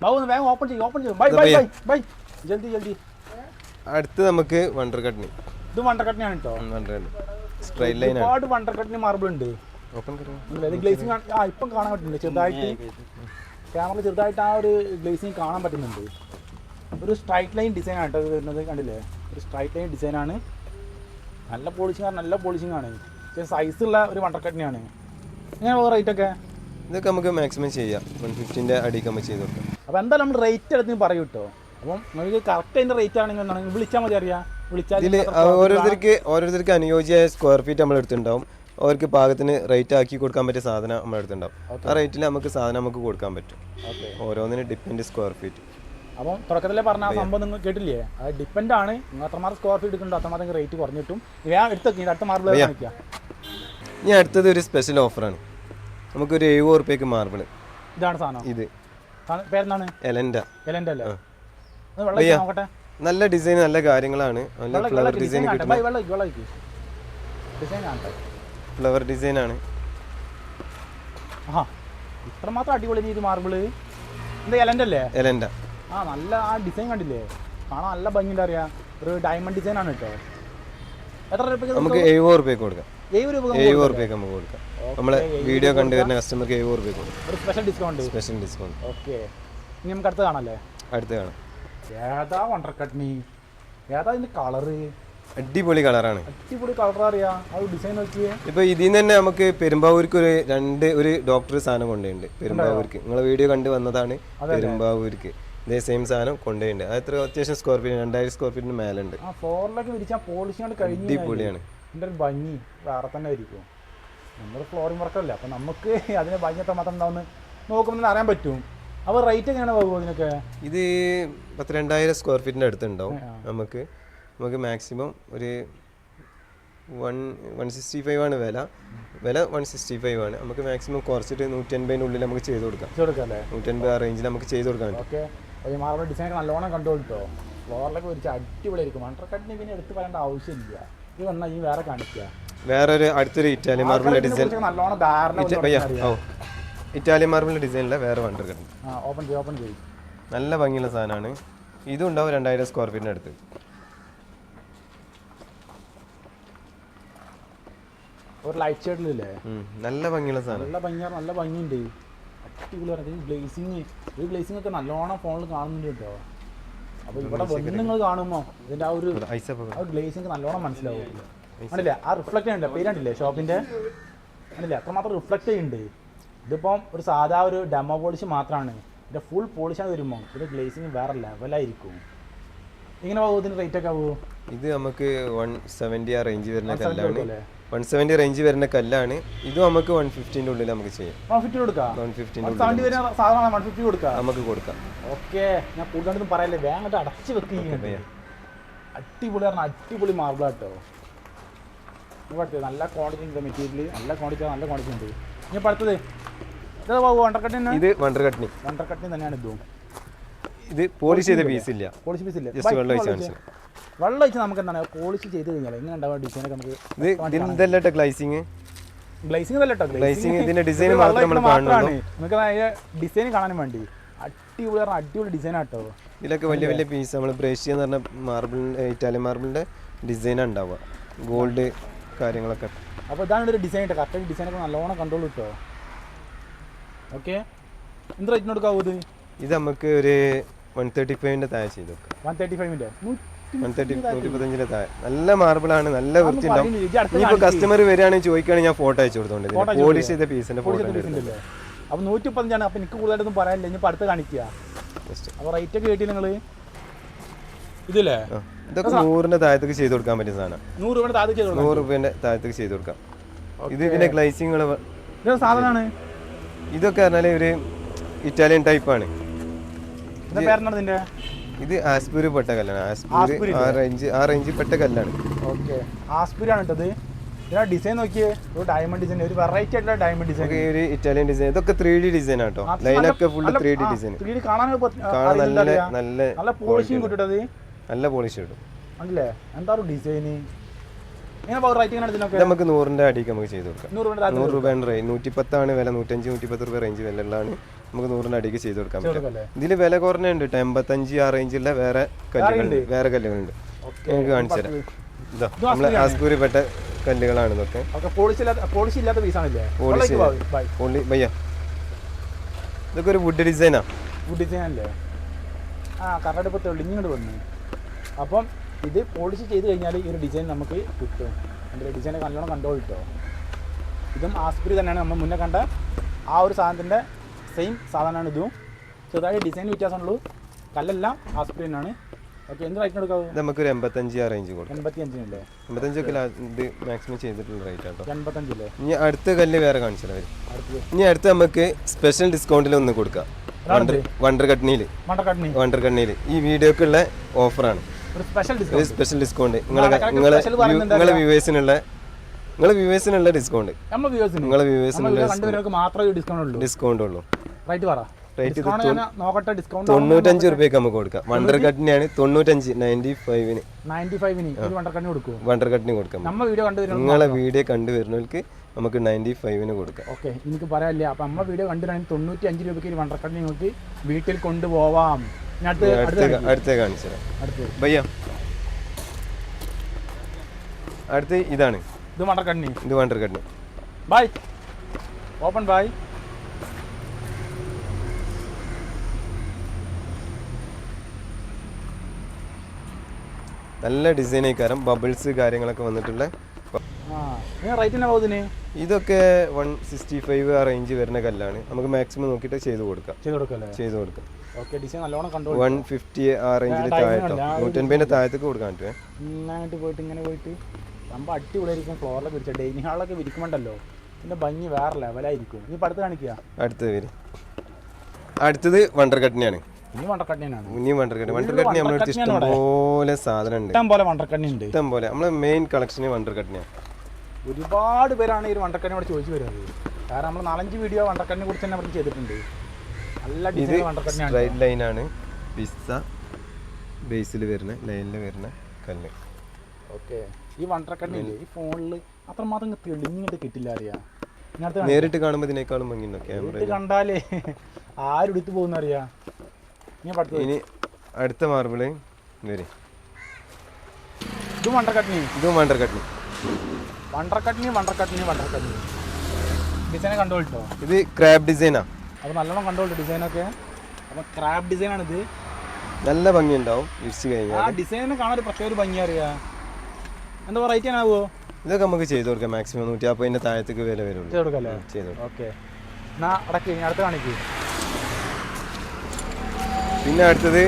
ബാബു വേഗം ഓപ്പൺ ചെയ്യും ഓപ്പൺ ചെയ്യും. ബൈ ബൈ ബൈ ബൈ ജൽദി ജൽദി. അടുത്ത് നമുക്ക് വണ്ടർ കട്ടിനി ഇത് വണ്ടർ കട്നിയാണ് കേട്ടോ സ്ട്രൈറ്റ് ലൈൻ ആണ്. വണ്ടർ വണ്ടർക്കട്ടിന് മാർബിൾ ഉണ്ട്. ഓപ്പൺ ഗ്ലേസിങ് ആ ഇപ്പം കാണാൻ പറ്റുന്നുണ്ട്. ചെറുതായിട്ട് ക്യാമറ ചെറുതായിട്ട് ആ ഒരു ഗ്ലേസിംഗ് കാണാൻ പറ്റുന്നുണ്ട്. ഒരു സ്ട്രൈറ്റ് ലൈൻ ഡിസൈൻ ആണ് കേട്ടോ വരുന്നത്. കണ്ടില്ലേ? ഒരു സ്ട്രൈറ്റ് ലൈൻ ഡിസൈൻ ആണ്. നല്ല പോളിഷിംഗ് ആണ് നല്ല പോളിഷിംഗ് ആണ്. സൈസ് ഉള്ള ഒരു വണ്ടർ വണ്ടർക്കട്ടിനാണ് എങ്ങനെ റേറ്റ് ഒക്കെ? ഇതൊക്കെ നമുക്ക് മാക്സിമം ചെയ്യാം. വൺ ഫിഫ്റ്റിന്റെ അടിക്ക് നമുക്ക് ചെയ്ത് കൊടുക്കാം. അപ്പോൾ എന്തായാലും നമ്മൾ റേറ്റ് എടുത്ത് പറയൂ കേട്ടോ അപ്പം നിങ്ങൾക്ക് കറക്റ്റ് അതിന്റെ റേറ്റ് ആണെങ്കിൽ എന്താണ്? വിളിച്ചാൽ മതി അറിയാം. വിളിച്ചാൽ ഇതിൽ ഓരോരുത്തർക്ക് ഓരോരുത്തർക്ക് അനുയോജ്യമായ സ്ക്വയർ ഫീറ്റ് നമ്മൾ എടുത്തിട്ടുണ്ടാവും. അവർക്ക് പാകത്തിന് റേറ്റ് ആക്കി കൊടുക്കാൻ പറ്റിയ സാധനം നമ്മൾ എടുത്തിട്ടുണ്ടാവും. ആ റേറ്റിൽ നമുക്ക് സാധനം നമുക്ക് കൊടുക്കാൻ പറ്റും. ഓരോന്നിനും ഡിപ്പെൻഡ് സ്ക്വയർ ഫീറ്റ് അപ്പം തുടക്കത്തിലെ പറഞ്ഞ ആ സംഭവം നിങ്ങൾ കേട്ടില്ലേ? അത് ഡിപ്പെൻഡ് ആണ്. നിങ്ങൾ അത്രമാത്രം സ്ക്വയർ ഫീറ്റ് എടുക്കുന്നുണ്ടോ? അത്രമാത്രം റേറ്റ് കുറഞ്ഞിട്ടും. ഞാൻ എടുത്തൊക്കെ അടുത്ത മാർബിൾ കാണിക്കാം. ഇനി അടുത്തത് ഒരു സ്പെഷ്യൽ ഓഫറാണ് നമുക്കൊരു എഴുപത് റുപ്യക്ക് മാർബിൾ ഇതാണ് സാധനം. ഇത്. പേരെന്താണ്? എലൻഡ. എലൻഡ അല്ലേ ഒന്ന് വെള്ളം ഒഴിച്ച് നോക്കട്ടെ നല്ല ഡിസൈൻ നല്ല കാര്യങ്ങളാണ് നല്ല ഫ്ലവർ ഡിസൈൻ ഫ്ലവർ ഡിസൈൻ ആണ് ഇത്രമാത്രം അടിപൊളി ഇത് മാർബിൾ എന്താ എലന്റെ അല്ലേ എലന്റെ ആ നല്ല ആ ഡിസൈൻ കണ്ടില്ലേ കാണാൻ നല്ല ഭംഗിയുണ്ട് അറിയാം ഒരു ഡയമണ്ട് ഡിസൈൻ ആണ് കേട്ടോ എത്ര രൂപയ്ക്ക് നമുക്ക് എഴുപത് റുപ്യക്ക് കൊടുക്കാം ഏഴ് രൂപ എഴുപത് റുപ്യക്ക് നമുക്ക് കൊടുക്കാം നമ്മളെ വീഡിയോ കണ്ടുവരുന്ന കസ്റ്റമർക്ക് എഴുപത് റുപ്യക്ക് കൊടുക്കാം ഒരു special discount special discount okay ഇനി നമുക്ക് അടുത്ത് കാണാം ഏതാ വണ്ടർ കട്ട്നി ഏതാ ഇതിന്റെ കളറ് അടിപൊളി കളറാണ് അടിപൊളി കളർ അറിയാ. ആ ഡിസൈൻ നോക്കിയേ. ഇപ്പൊ ഇതിൽ തന്നെ നമുക്ക് പെരുമ്പാവൂർക്ക് ഒരു രണ്ട് ഒരു ഡോക്ടർ സാധനം കൊണ്ടുണ്ട് പെരുമ്പാവൂർക്ക്. നിങ്ങളെ വീഡിയോ കണ്ട് വന്നതാണ് പെരുമ്പാവൂർക്ക്. ഇതേ സെയിം സാധനം കൊണ്ടുപോയിട്ടുണ്ട് അത് എത്ര? അത്യാവശ്യം സ്ക്വയർ ഫീറ്റ് രണ്ടായിരം സ്ക്വയർ ഫീറ്റിന് മേലുണ്ട്. ആ ഫോറിലൊക്കെ വിരിച്ചാൽ പോളിഷ് കൊണ്ട് കഴിഞ്ഞു അടിപൊളിയാണ്. ഇതിന്റെ ഒരു ഭംഗി. വേറെ തന്നെ ആയിരിക്കും. നമ്മൾ ഫ്ലോറിംഗ് വർക്കല്ല അപ്പം നമുക്ക് അതിന് ഭംഗി എത്ര മാത്രം ഉണ്ടാവുമെന്ന് നോക്കുമ്പോൾ അറിയാൻ പറ്റും. അപ്പോൾ റേറ്റ് എങ്ങനെയാണ് പോകും ഇതിനൊക്കെ? ഇത് പത്ത് രണ്ടായിരം സ്ക്വയർ ഫീറ്റിന്റെ അടുത്തുണ്ടാവും നമുക്ക്. നമുക്ക് മാക്സിമം ഒരു വൺ വൺ സിക്സ്റ്റി ഫൈവ് ആണ് വില. വില വൺ സിക്സ്റ്റി ഫൈവ് ആണ്. നമുക്ക് മാക്സിമം കുറച്ചിട്ട് നൂറ്റൻപതിനുള്ളിൽ നമുക്ക് ചെയ്ത് കൊടുക്കാം. നൂറ്റി അൻപത് നൂറ്റൻപത് ആ റേഞ്ചിൽ നമുക്ക് ചെയ്ത് കൊടുക്കാൻ പറ്റും. മാർബിൾ ഡിസൈൻ നല്ലോണം കണ്ടു കേട്ടോ ഫ്ലോറിലൊക്കെ വിരിച്ച് അടിപൊളിയായിരിക്കും അണ്ടർ കട്ടിന് പിന്നെ എടുത്ത് പറയേണ്ട ആവശ്യമില്ല ഇത് വന്നാൽ ഈ വേറെ കാണിക്കുക വേറൊരു അടുത്തൊരു ഇറ്റാലിയൻ മാർബിൾ ഡിസൈൻ. നല്ലോണം ധാരണ ഇറ്റാലിയൻ മാർബിളിന്റെ ഡിസൈനിലെ വേറെ ആ ഓപ്പൺ ചെയ്യും ഓപ്പൺ ചെയ്യും. നല്ല ഭംഗിയുള്ള സാധനമാണ്. ഇതും ഉണ്ടാവും രണ്ടായിരം സ്ക്വയർ ഫീറ്റിന്റെ അടുത്ത്. ഒരു ലൈറ്റ് ഷെയ്ഡിലില്ലേ ഇല്ലേ? നല്ല ഭംഗിയുള്ള സാധനം. നല്ല ഭംഗിയാണ് നല്ല ഭംഗിയുണ്ട്. അടിപൊളി പറഞ്ഞത് ഗ്ലേസിങ് ഈ ഗ്ലേസിങ് ഒക്കെ നല്ലോണം ഫോണിൽ കാണുന്നുണ്ട് കേട്ടോ. അപ്പോൾ ഇവിടെ വന്ന് നിങ്ങൾ കാണുമ്പോൾ ഇതിന്റെ ആ ഒരു ആ ഗ്ലേസിങ് നല്ലോണം മനസ്സിലാവും. ആണില്ലേ ആ റിഫ്ലക്റ്റ് ഉണ്ട് പേരണ്ടില്ലേ ഷോപ്പിന്റെ? അല്ലേ അത്രമാത്രം റിഫ്ലക്റ്റ് ചെയ്യുന്നുണ്ട് ഇതിപ്പം ഒരു സാധാ ഒരു ഡെമോ പോളിഷ് മാത്രമാണ് ഇതിന്റെ ഫുൾ പോളിഷാണ് വരുമ്പോൾ ഇതിന്റെ ഗ്ലേസിങ് വേറെ ലെവലായിരിക്കും ഇങ്ങനെ പോകും ഇതിന് റേറ്റ് ഒക്കെ ആവുമോ ഇത് നമുക്ക് വൺ സെവന്റി ആ റേഞ്ച് വരുന്ന 170 കല്ലാണ്. വൺ സെവന്റി റേഞ്ച് വരുന്ന കല്ലാണ്. ഇത് നമുക്ക് വൺ ഫിഫ്റ്റീന്റെ ഉള്ളിൽ നമുക്ക് ചെയ്യാം. വൺ ഫിഫ്റ്റി കൊടുക്കാം? വൺ ഫിഫ്റ്റീന്റെ സാധനമാണ് വൺ ഫിഫ്റ്റി കൊടുക്കാം? നമുക്ക് കൊടുക്കാം. ഓക്കെ. ഞാൻ കൂടുതലൊന്നും പറയല്ലേ. വേഗം അടച്ച് വെക്കുകയാണ് അടിപൊളി പറഞ്ഞാൽ അടിപൊളി മാർബിൾ കേട്ടോ കുഴപ്പമില്ല നല്ല ക്വാണ്ടിറ്റി ഉണ്ട് മെറ്റീരിയൽ നല്ല ക്വാണ്ടിറ്റി നല്ല ക്വാണ്ടിറ്റി ഉണ്ട്. ഇനി ഇപ്പം അടുത്തത്. ഇതാ വണ്ടർ ഇത് വണ്ടർ കട്ടിനി വണ്ടർ കട്ടിന് തന്നെയാണ് ഇതും. ഇത് പോളിഷ് ചെയ്ത പീസ് ഇല്ല. പോളിഷ് പീസ് ഇല്ല. ജസ്റ്റ് വെള്ളം ഒഴിച്ച് വെള്ളം ഒഴിച്ച് നമുക്ക് എന്താണ്? പോളിഷ് ചെയ്ത് കഴിഞ്ഞാൽ എങ്ങനെ ഉണ്ടാവുക ഡിസൈനൊക്കെ നമുക്ക് ഇത് ഇതല്ല ഗ്ലൈസിങ് ഗ്ലേസിംഗ് അല്ല കേട്ടോ ഇതിന്റെ ഡിസൈൻ മാത്രമേ നമ്മൾ കാണുന്നുള്ളൂ. നമുക്ക് അതിന്റെ ഡിസൈൻ കാണാനും വേണ്ടി. അടിപൊളി അടിപൊളി ഡിസൈൻ ആട്ടോ ഇതിലൊക്കെ വലിയ വലിയ പീസ് നമ്മൾ ബ്രേഷ്യ എന്ന് പറഞ്ഞ മാർബിൾ ഇറ്റാലിയൻ മാർബിളിന്റെ ഡിസൈനാണ് ഉണ്ടാവുക. ഗോൾഡ് കാര്യങ്ങളൊക്കെ. അപ്പോൾ ഇതാണ് ഒരു ഡിസൈൻ കേട്ടോ കറക്റ്റ് ഡിസൈനൊക്കെ നല്ലോണം കൺട്രോൾ കിട്ടോ ഓക്കെ എന്ത് റേറ്റിന് കൊടുക്കാവൂ ഇത്? ഇത് നമുക്ക് ഒരു വൺ തേർട്ടി ഫൈവിന്റെ താഴെ ചെയ്തു വൺ തേർട്ടി ഫൈവിന്റെ വൺ തേർട്ടി നൂറ്റി താഴെ. നല്ല മാർബിളാണ് നല്ല വൃത്തി ഉണ്ടാവും ഇനിയിപ്പോൾ കസ്റ്റമർ വരികയാണെങ്കിൽ ചോദിക്കുകയാണെങ്കിൽ ഞാൻ ഫോട്ടോ അയച്ചു കൊടുത്തോണ്ട് പോളിഷ് ചെയ്ത പീസിന്റെ ഫോട്ടോ അപ്പോൾ നൂറ്റി പതിനഞ്ചാണ് അപ്പോൾ എനിക്ക് കൂടുതലായിട്ടൊന്നും പറയാനില്ല. ഇനി അടുത്ത് കാണിക്കുക. അപ്പൊ അപ്പോൾ റേറ്റ് ഒക്കെ കേട്ടില്ല നിങ്ങൾ ഇതില്ലേ? ഇതൊക്കെ നൂറിന്റെ താഴത്തേക്ക് ചെയ്ത് കൊടുക്കാൻ പറ്റിയ സാധനം. നൂറ് രൂപയുടെ താഴെ ചെയ്ത് കൊടുക്കാം നൂറ് റുപ്യേന്റെ താഴത്തേക്ക് ചെയ്ത് കൊടുക്കാം. ഇത് ഇതിന്റെ ഗ്ലൈസിങ്ങൾ ഇത് സാധനമാണ് ഇതൊക്കെ പറഞ്ഞാൽ ഒരു ഇറ്റാലിയൻ ടൈപ്പാണ് എന്താ പേരെന്നാണ് ഇതിന്റെ ഇത് ആസ്പൂര് പെട്ട കല്ലാണ്. ആസ്പൂര് ആ റേഞ്ച് ആ റേഞ്ച് പെട്ട കല്ലാണ്. ഓക്കെ. ആസ്പിരിയാണ് കേട്ടത് ഇതിനാ ഡിസൈൻ നോക്കിയേ. ഒരു ഡയമണ്ട് ഡിസൈൻ ഒരു വെറൈറ്റി ആയിട്ടുള്ള ഡയമണ്ട് ഡിസൈൻ ഒരു ഇറ്റാലിയൻ ഡിസൈൻ ഇതൊക്കെ ത്രീ ഡി ഡിസൈൻ ആട്ടോ ലൈനൊക്കെ ഫുള്ള് ത്രീ ഡി ഡിസൈൻ കാണാൻ കാണാൻ നല്ല നല്ല നല്ല പോളിഷിംഗ് കിട്ടിട്ടത് നല്ല പോളിഷ് കിട്ടും ആണല്ലേ എന്താ ഡിസൈന് നമുക്ക് നൂറിന്റെ അടിക്ക് നമുക്ക് ചെയ്ത് കൊടുക്കാം. നൂറ് രൂപയുടെ റേഞ്ച് നൂറ്റിപ്പത്താണ് വില. നൂറ്റഞ്ച് നൂറ്റിപ്പത്ത് രൂപ റേഞ്ച് വിലയുള്ളതാണ്. നമുക്ക് നൂറിന്റെ അടിക്ക് ചെയ്ത് കൊടുക്കാം പറ്റും ഇതിൽ വില കുറഞ്ഞുണ്ട് കേട്ടോ എൺപത്തഞ്ച് ആ റേഞ്ചിലുള്ള വേറെ കല്ലുകളുണ്ട്. വേറെ കല്ലുകളുണ്ട്. നമുക്ക് കാണിച്ചു തരാം ഇതാ നമ്മളെ ആസ്പൂരിയാണ്. ആസ്പൂരിപ്പെട്ട കല്ലുകളാണ് ഇതൊക്കെ. പോളിഷ് ഇല്ലാത്ത പീസാണല്ലേ പോളിഷ് ഭയ്യ ഇതൊക്കെ ഒരു വുഡ് ഡിസൈനാ വുഡ് ഡിസൈൻ അല്ലേ? ആ കറണ്ട് ഇപ്പോൾ തെളിഞ്ഞിങ്ങോട്ട് വന്നു. അപ്പം ഇത് പോളിഷ് ചെയ്ത് കഴിഞ്ഞാൽ ഈ ഒരു ഡിസൈൻ നമുക്ക് കിട്ടും. എന്റെ ഡിസൈൻ നല്ലോണം കണ്ടോ കിട്ടോ ഇതും ആസ്പിരി തന്നെയാണ്. നമ്മൾ മുന്നേ കണ്ട ആ ഒരു സാധനത്തിന്റെ സെയിം സാധനമാണ് ഇതും. ചെറുതായി ഡിസൈൻ വ്യത്യാസമുള്ളൂ. കല്ലെല്ലാം ആസ്പിരി തന്നെയാണ്. ഓക്കെ എന്ത് റേറ്റിന് കൊടുക്കാവൂ നമുക്കൊരു എൺപത്തഞ്ച് ആ റേഞ്ച് കൊടുക്കാം. എൺപത്തഞ്ചൊക്കെ ഇത് മാക്സിമം ചെയ്തിട്ടുള്ള റേറ്റ് ആട്ടോ. എൺപത്തഞ്ചില്ലേ ഇനി അടുത്ത കല്ല് വേറെ കാണിച്ചു തരാം ഇനി അടുത്ത് നമുക്ക് സ്പെഷ്യൽ ഡിസ്കൗണ്ടിൽ ഒന്ന് കൊടുക്കാം. വണ്ടർ കട്ണിയിൽ കട്നിയിൽ വണ്ടർ കട്ണിയിൽ ഈ വീഡിയോക്കുള്ള ഓഫറാണ് ഒരു സ്പെഷ്യൽ ഡിസ്കൗണ്ട് നിങ്ങളെ നിങ്ങളെ നിങ്ങളെ വ്യൂവേഴ്സിനുള്ള നിങ്ങളെ വ്യൂവേഴ്സിനുള്ള ഡിസ്കൗണ്ട് നിങ്ങളെ വ്യൂവേഴ്സിനുള്ള മാത്രമേ ഡിസ്കൗണ്ട് ഉള്ളൂ. ഡിസ്കൗണ്ട് ഉള്ളൂ. റേറ്റ് പറ. തൊണ്ണൂറ്റഞ്ച് റുപ്യക്ക് നമുക്ക് കൊടുക്കാം. വണ്ടർ കട്ടിനാണ് തൊണ്ണൂറ്റഞ്ച് നയന്റി ഫൈവിന് വണ്ടർ കട്ടിന് കൊടുക്കാം. നമ്മൾ വീഡിയോ കണ്ടുവരുന്നത് നിങ്ങളെ വീഡിയോ കണ്ടുവരുന്നവർക്ക് നമുക്ക് നയന്റി ഫൈവിന് കൊടുക്കാം. ഓക്കെ എനിക്ക് പറയാനില്ല? അപ്പം നമ്മൾ വീഡിയോ കണ്ടുവരാണെങ്കിൽ തൊണ്ണൂറ്റി അഞ്ച് രൂപയ്ക്ക് ഒരു കട്ടിന് നിങ്ങൾക്ക് വീട്ടിൽ കൊണ്ടുപോവാം. അടുത്ത് കാണിച്ചു തരാം. ഭയ്യ അടുത്ത്. ഇതാണ്. ഇത് വണ്ടർക്കണ്ണി ഇത് വണ്ടർ കട്ടിന് ബൈ. Open by. നല്ല ഡിസൈൻ ആയിക്കാരം. ബബിൾസ് കാര്യങ്ങളൊക്കെ വന്നിട്ടുള്ള ഇതൊക്കെ വൺ സിക്സ്റ്റി ഫൈവ് ആ റേഞ്ച് വരുന്ന കല്ലാണ്. നമുക്ക് മാക്സിമം നോക്കിയിട്ട് ചെയ്ത് കൊടുക്കാം. ചെയ്ത് കൊടുക്കാം. ഓക്കെ ഡിസൈൻ നല്ലോണം കണ്ടു വൺ ഫിഫ്റ്റി ആ റേഞ്ചിൽ ആ, നൂറ്റൻപതിന്റെ താഴത്തേക്ക് കൊടുക്കാൻ പറ്റുമേ പോയിട്ട് ഇങ്ങനെ പോയിട്ട്. സംഭവം അടിപൊളിയായിരിക്കും ഫ്ലോറിലൊക്കെ വിരിച്ച. ഡൈനിങ് ഹാളൊക്കെ വിരിക്കുമ്പോണ്ടല്ലോ ഇതിന്റെ ഭംഗി വേറെ ലെവലായിരിക്കും ഇനി അടുത്ത് കാണിക്കുക. അടുത്തത് വരും. അടുത്തത് വണ്ടർ കട്ടിനാണ് ഇനി ഇനി ഇഷ്ടം പോലെ സാധനം ഉണ്ട് ഇഷ്ടം പോലെ വണ്ടർക്കണ്ണി ഉണ്ട്. ഇഷ്ടം പോലെ. നമ്മളെ മെയിൻ കളക്ഷന് ഒരുപാട് പേരാണ് ഈ ഒരു വണ്ടർക്കണ്ണി ഇവിടെ ചോദിച്ചു വരുന്നത്. കാരണം നമ്മൾ നാലഞ്ച് വീഡിയോ വണ്ടർക്കണ്ണിനെ കുറിച്ച് തന്നെ അവിടെ ചെയ്തിട്ടുണ്ട്. ഇത് സ്ട്രൈറ്റ് ലൈനാണ് പിസ്സ ബേസിൽ വരുന്ന ലൈനിൽ വരുന്ന കല്ല്. ഓക്കെ ഈ വണ്ടറക്കണ്ണില്ലേ ഈ ഫോണിൽ അത്രമാത്രം തെളിഞ്ഞിട്ട് കിട്ടില്ല അറിയാം? നേരിട്ട് കാണുമ്പോൾ ഇതിനേക്കാളും ഭംഗിയുണ്ടോ. ക്യാമറ കണ്ടാലേ ആരും എടുത്തു പോകുന്ന അറിയാം? ഇനി അടുത്ത മാർബിൾ വരും. ഇത് വണ്ടർക്കണ്ണി ഇതും വണ്ടർ കട്ടിന് വണ്ടർക്കട്ടിനി വണ്ടർക്കട്ടിനി വണ്ടർക്കട്ടിനി ഡിസൈനെ കണ്ടോളിട്ടോ ഇത് ക്രാബ് ഡിസൈനാ അപ്പോൾ നല്ലോണം കണ്ടോളൂ ഡിസൈനൊക്കെ അപ്പോൾ ക്രാബ് ഡിസൈനാണിത് നല്ല ഭംഗിയുണ്ടാവും വിരിച്ച് കഴിഞ്ഞാൽ ആ ഡിസൈനിനെ കാണാൻ ഒരു പ്രത്യേക ഒരു ഭംഗി അറിയാ. എന്താ റേറ്റ് ആവുമോ ഇതൊക്കെ നമുക്ക് ചെയ്തു കൊടുക്കാം. മാക്സിമം നൂറ്റി നാൽപ്പതിന്റെ താഴത്തേക്ക് വില വരുള്ളൂ ചെയ്ത് കൊടുക്കല്ലേ ചെയ്തു കൊടുക്കാം. ഓക്കെ എന്നാ അടക്കി ഇനി അടുത്ത് കാണിക്ക്. പിന്നെ അടുത്തത്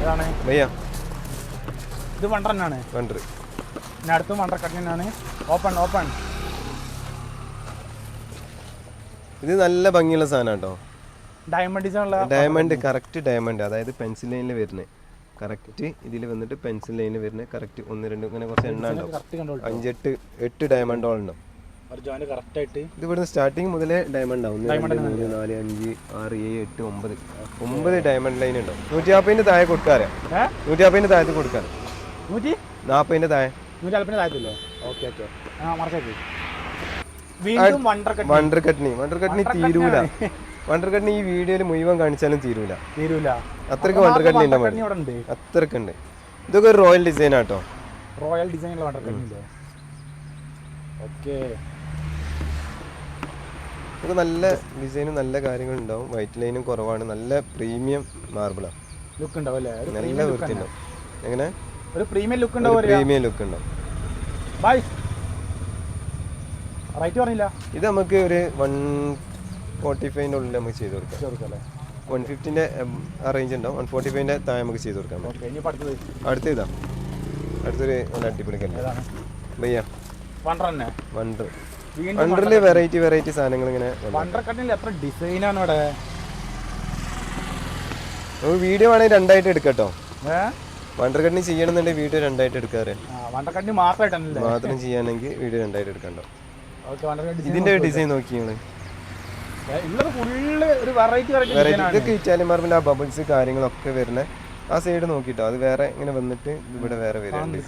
ഏതാണ്? ഭയ്യ ഇത് വണ്ടർ തന്നെയാണ് വണ്ടർ പിന്നെ അടുത്തും വണ്ടർ കട്ടിനാണ് ഓപ്പൺ ഓപ്പൺ ഇത് നല്ല ഭംഗിയുള്ള സാധനം കേട്ടോ ഡയമണ്ട് ഡയമണ്ട് കറക്റ്റ് ഡയമണ്ട് അതായത് പെൻസിൽ ലൈനിൽ വരുന്നത് കറക്റ്റ് ഇതിൽ വന്നിട്ട് പെൻസിൽ ലൈനിൽ വരുന്നത് കറക്റ്റ് ഒന്ന് രണ്ട് ഇങ്ങനെ കുറച്ച് എണ്ണ ഉണ്ടാവും. അഞ്ചെട്ട് എട്ട് ഡയമണ്ടോളുണ്ടോ ഉണ്ടാവും. ഇത് ഇവിടുന്ന് സ്റ്റാർട്ടിങ് മുതലേ ഡയമണ്ട് ആവും മൂന്ന് നാല് അഞ്ച് ആറ് ഏഴ് എട്ട് ഒമ്പത്. ഒമ്പത് ഡയമണ്ട് ലൈൻ ഉണ്ടാവും. നൂറ്റി നാൽപ്പതിന്റെ താഴെ കൊടുക്കാറ് നൂറ്റി നാൽപ്പതിന്റെ താഴത്ത് കൊടുക്കാറ് നൂറ്റി? നാൽപ്പതിന്റെ താഴെ. നൂറ്റി നാൽപ്പതിന്റെ താഴത്തില്ലേ? Okay okay. ആ വണ്ടർ കട്ട് വണ്ടർ കട്ടിനി തീരൂല. വണ്ടർ കട്ടിനി ഈ വീഡിയോയിൽ മുഴുവൻ കാണിച്ചാലും തീരൂല. തീരൂല. അത്രയ്ക്ക് വണ്ടർ കണ്ണി ഉണ്ട് അത്രയ്ക്ക് ഉണ്ട് ഇതൊക്കെ ഒരു റോയൽ ഡിസൈൻ ആട്ടോ. റോയൽ ഡിസൈനുള്ള വണ്ടർ കണ്ണില്ലേ ഓക്കെ. ഇതൊക്കെ നല്ല ഡിസൈനും നല്ല കാര്യങ്ങളും ഉണ്ടാവും. വൈറ്റ് ലൈനും കുറവാണ്. നല്ല പ്രീമിയം മാർബിളാണ് ലുക്ക് ഉണ്ടാവും അല്ലേ? നല്ല വൃത്തി ഉണ്ടാവും എങ്ങനെ? ഒരു പ്രീമിയം ലുക്ക് ഉണ്ടാവും പ്രീമിയം ലുക്ക് ഉണ്ടാവും. ബൈ റേറ്റ് പറഞ്ഞില്ല. ഇത് നമുക്ക് ഒരു വൺ ഫോർട്ടി ഫൈവിന്റെ ഉള്ളിൽ നമുക്ക് ചെയ്ത് കൊടുക്കാം. വൺ ഫിഫ്റ്റിന്റെ ആ റേഞ്ച് ഉണ്ടാവും. വൺ ഫോർട്ടി ഫൈവിന്റെ താഴെ നമുക്ക് ചെയ്ത് കൊടുക്കാം. അടുത്ത ഇതാ. അടുത്തൊരു നല്ല അടിപൊളി കല്ല്. ഭയ്യ വണ്ടർ വണ്ടറിൽ വെറൈറ്റി വെറൈറ്റി സാധനങ്ങൾ ഇങ്ങനെ എത്ര ഡിസൈനാണ് ഇവിടെ? വീഡിയോ വേണമെങ്കിൽ രണ്ടായിട്ട് എടുക്കട്ടോ. ഏ? വണ്ടർ കട്ടിങ് ചെയ്യണമെന്നുണ്ടെങ്കിൽ വീഡിയോ രണ്ടായിട്ട് എടുക്കാറ്. മാത്രം ചെയ്യാനെങ്കിൽ വീഡിയോ രണ്ടായിട്ട് എടുക്കണ്ടോ? ഇതിന്റെ ഡിസൈൻ നോക്കി നിങ്ങൾ ഇതൊക്കെ ഇറ്റാലിയൻ മാർബിന്റെ ആ ബബിൾസ് കാര്യങ്ങളൊക്കെ വരുന്ന ആ സൈഡ് നോക്കിട്ടോ. അത് വേറെ ഇങ്ങനെ വന്നിട്ട് ഇവിടെ വേറെ വരുന്നുണ്ട്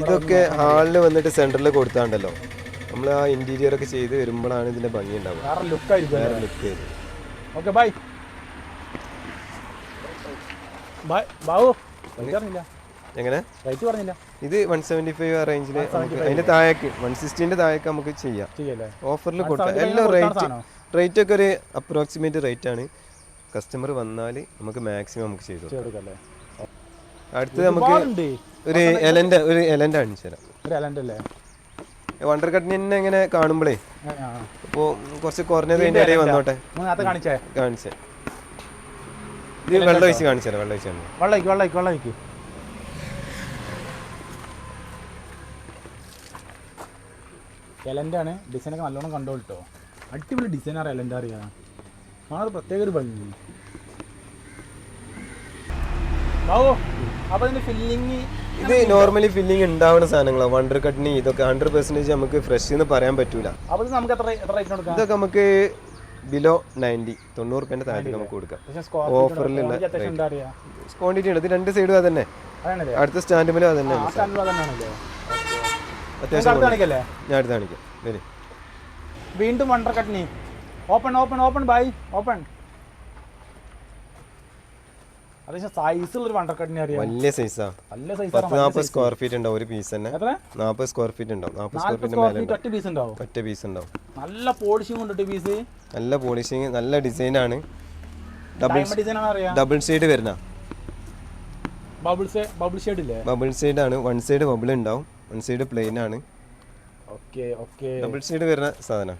ഇതൊക്കെ ഹാളിൽ വന്നിട്ട് സെന്ററിൽ കൊടുത്താണ്ടല്ലോ. നമ്മൾ ആ ഇന്റീരിയർ ഒക്കെ ചെയ്ത് വരുമ്പോഴാണ് ഇതിന്റെ ഭംഗി ഉണ്ടാവുക. വേറെ ലുക്ക് ഓക്കെ ബൈ ബൈ ബാബു ഇല്ല എങ്ങനെ? റേറ്റ് പറഞ്ഞില്ല. ഇത് വൺ സെവന്റി ഫൈവ് ആ റേഞ്ചിൽ അതിന്റെ താഴേക്ക് വൺ സിക്സ്റ്റീന്റെ താഴേക്ക് നമുക്ക് ചെയ്യാം. ഓഫറിൽ കൊടുക്കാം എല്ലാം റേറ്റ്? റേറ്റ് ഒക്കെ ഒരു അപ്രോക്സിമേറ്റ് റേറ്റ് ആണ്. കസ്റ്റമർ വന്നാൽ നമുക്ക് മാക്സിമം നമുക്ക് ചെയ്തു. അടുത്തത് നമുക്ക് ഒരു എലന്റെ ഒരു എലന്റെ കാണിച്ചു തരാം. വണ്ടർ കട്ടിന് തന്നെ ഇങ്ങനെ കാണുമ്പോഴേ. അപ്പോൾ കുറച്ച് കുറഞ്ഞത് അതിന്റെ ഇടയിൽ വന്നോട്ടെ. കാണിച്ചേ. കാണിച്ചേ. ഇത് വെള്ളം ഒഴിച്ച് കാണിച്ചു തരാം വെള്ളം ഒഴിച്ച് വെള്ളം വെള്ളയ്ക്ക് വെള്ളയ്ക്ക് എലന്റെ ആണ്. ഡിസൈനൊക്കെ നല്ലോണം കണ്ടോ കേട്ടോ അടിപൊളി ഡിസൈനാണ് എലന്റെ അറിയാം. ആ പ്രത്യേക ഒരു ഭംഗി. ബാബു അപ്പോൾ ഇതിന്റെ ഫില്ലിങ് ഇത് നോർമലി ഫില്ലിംഗ് ഉണ്ടാവുന്ന സാധനങ്ങളാണ് വണ്ടർ കട്ടിന് ഇതൊക്കെ ഹൺഡ്രഡ് പെർസെന്റേജ് നമുക്ക് ഫ്രഷ് എന്ന് പറയാൻ പറ്റൂല. അപ്പോൾ നമുക്ക് എത്ര എത്ര റേറ്റ് കൊടുക്കാം? ഇതൊക്കെ നമുക്ക് ബിലോ നയന്റി തൊണ്ണൂറ് റുപ്യന്റെ താഴെ നമുക്ക് കൊടുക്കാം. ഓഫറിലുള്ള ക്വാണ്ടിറ്റി ഉണ്ട് ഇത് രണ്ട് സൈഡും അതന്നെ. അടുത്ത സ്റ്റാൻഡുമേലും അതന്നെ അത്യാവശ്യം ഞാൻ എടുത്ത് കാണിക്കാം. വരി. വീണ്ടും wonder open open open by open വലിയ സൈസാ പത്ത് സ്ക്വയർ ഫീറ്റ് ഉണ്ടാവും ഒരു പീസ് തന്നെ. സ്ക്വയർ ഫീറ്റ് ഉണ്ടാവും. സ്ക്വയർ ഫീറ്റ് ഒറ്റ പീസ് ഉണ്ടാവും. ഒറ്റ പീസ് ഉണ്ടാവും. നല്ല പോളിഷിംഗ് ഉണ്ട് പീസ് നല്ല പോളിഷിങ് നല്ല ഡബിൾ ഡിസൈൻ ആണ് അറിയാം. ഡബിൾ സൈഡ് വരുന്ന. ബബിൾ സൈഡ് ബബിൾ സൈഡ് ആണ്. വൺ സൈഡ് ബബിൾ ഉണ്ടാവും. വൺ സൈഡ് പ്ലെയിൻ ആണ്. ഓക്കെ ഓക്കെ ഡബിൾ സൈഡ് വരുന്ന സാധനം.